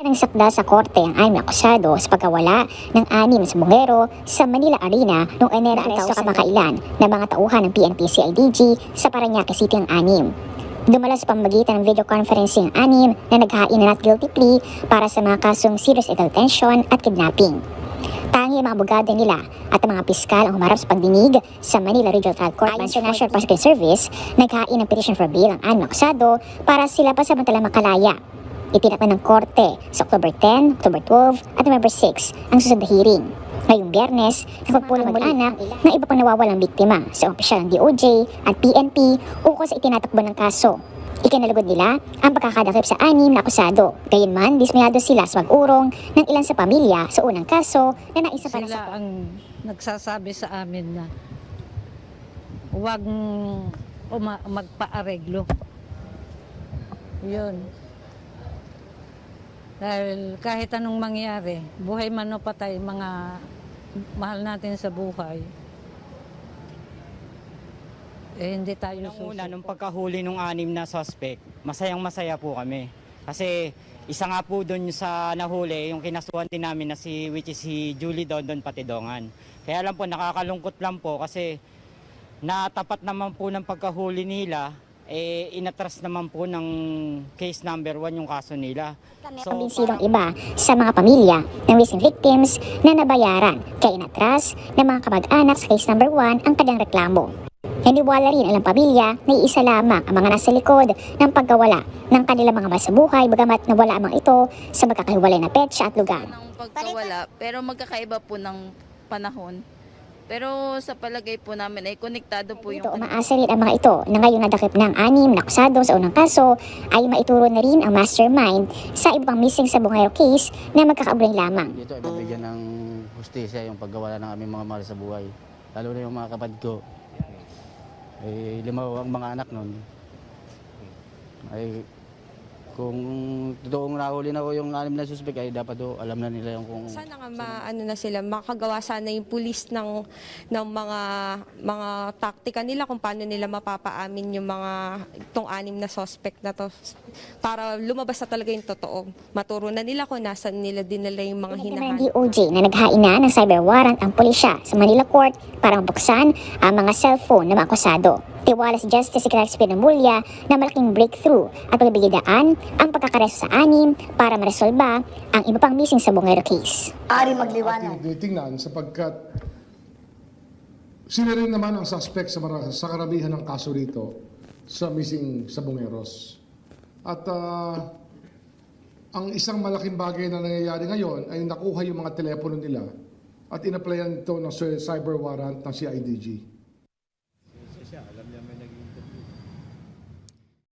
Nang sakda sa korte ang anim na akusado sa pagkawala ng anim sa bungero sa Manila Arena noong Enero 2000 kamakailan ng mga tauhan ng PNP CIDG sa Paranaque City ang anim. Dumala sa pamagitan ng video conferencing ang anim na naghain na not guilty plea para sa mga kasong serious illegal detention at kidnapping. Tangi ang mga abogado nila at ang mga piskal ang humarap sa pagdinig sa Manila Regional Trial Court Ayon sa National Prosecuting Service, naghain ng petition for bail ang anim na akusado para sila pa samantalang makalaya Itinakda ng korte sa October 10, October 12 at November 6 ang susunod na hearing. Ngayong biyernes, napagpulong mag-anak ng iba pang nawawalang biktima sa opisyal ng DOJ at PNP ukol sa itinatakbo ng kaso. Ikinalugod nila ang pagkakadakip sa anim na akusado. Gayunman, dismayado sila sa pag-urong ng ilan sa pamilya sa unang kaso na naisa pa na sa Sila ang nagsasabi sa amin na huwag magpa-areglo. Yun. Dahil kahit anong mangyari, buhay man o patay, mga mahal natin sa buhay, eh hindi tayo Nung una, nung pagkahuli nung anim na suspect, masayang masaya po kami. Kasi isa nga po doon sa nahuli, yung kinasuhan din namin na si, which is si Julie Dondon Patidongan. Kaya lang po, nakakalungkot lang po kasi natapat naman po ng pagkahuli nila, eh, inatras naman po ng case number one yung kaso nila. So, Pambinsilong iba sa mga pamilya ng missing victims na nabayaran kaya inatras ng mga kamag-anak sa case number 1 ang kanyang reklamo. Naniwala rin ang pamilya na iisa lamang ang mga nasa likod ng pagkawala ng kanilang mga masabuhay bagamat nawala amang ito sa magkakahiwalay na petsa at lugar. ng pagkawala, pero magkakaiba po ng panahon. Pero sa palagay po namin ay konektado po yung Ito, umaasa rin ang mga ito na ngayon nadakip ng anim na akusado sa unang kaso ay maituro na rin ang mastermind sa ibang missing sa Bungayro case na magkakaugnay lamang. Dito ay bibigyan ng hustisya yung paggawa ng aming mga mahal sa buhay. Lalo na yung mga kapatid ko. Eh, lima ang mga anak nun. Ay, kung totoong nahuli na ko yung anim na suspect, ay dapat do, alam na nila yung kung... Sana nga maano na sila makagawa sana yung pulis ng ng mga mga taktika nila kung paano nila mapapaamin yung mga itong anim na suspect na to para lumabas na talaga yung totoo. Maturo na nila kung nasan nila dinala yung mga Pinagdala ng hinahanap. DOJ na naghain na ng cyber warrant ang pulisya sa Manila Court para mabuksan ang mga cellphone ng mga akusado. Tiwala si Justice Secretary Spinamulya na malaking breakthrough at pagbibigyan ang pagkakareso sa anim para maresolba ang iba pang missing sa Bungero case. Ari magliwanag. ating titingnan sapagkat sila rin naman ang suspect sa, sa karamihan ng kaso rito sa missing sa Bungeros. At ah, ang isang malaking bagay na nangyayari ngayon ay nakuha yung mga telepono nila at inaplayan ito ng cy- cyber warrant ng CIDG.